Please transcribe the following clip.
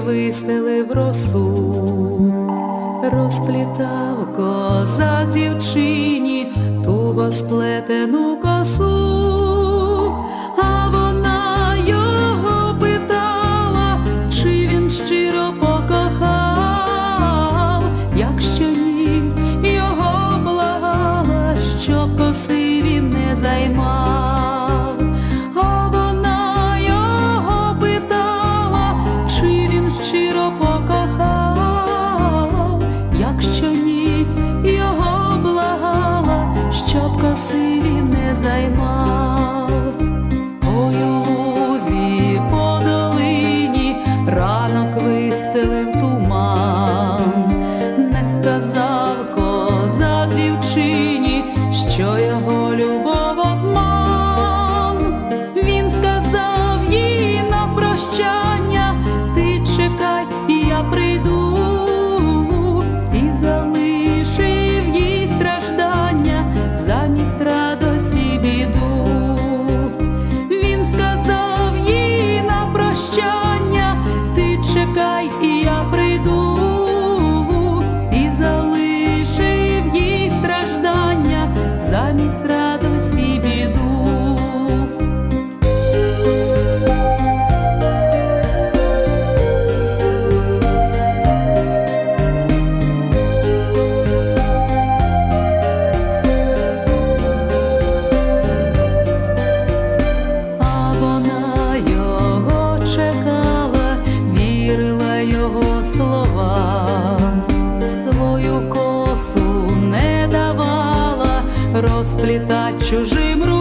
привиснили в росу, розплітав козак дівчині, ту сплетену косу. якщо ні, його благала, щоб косиві не займала. його слова, свою косу не давала розплітать чужим рукам.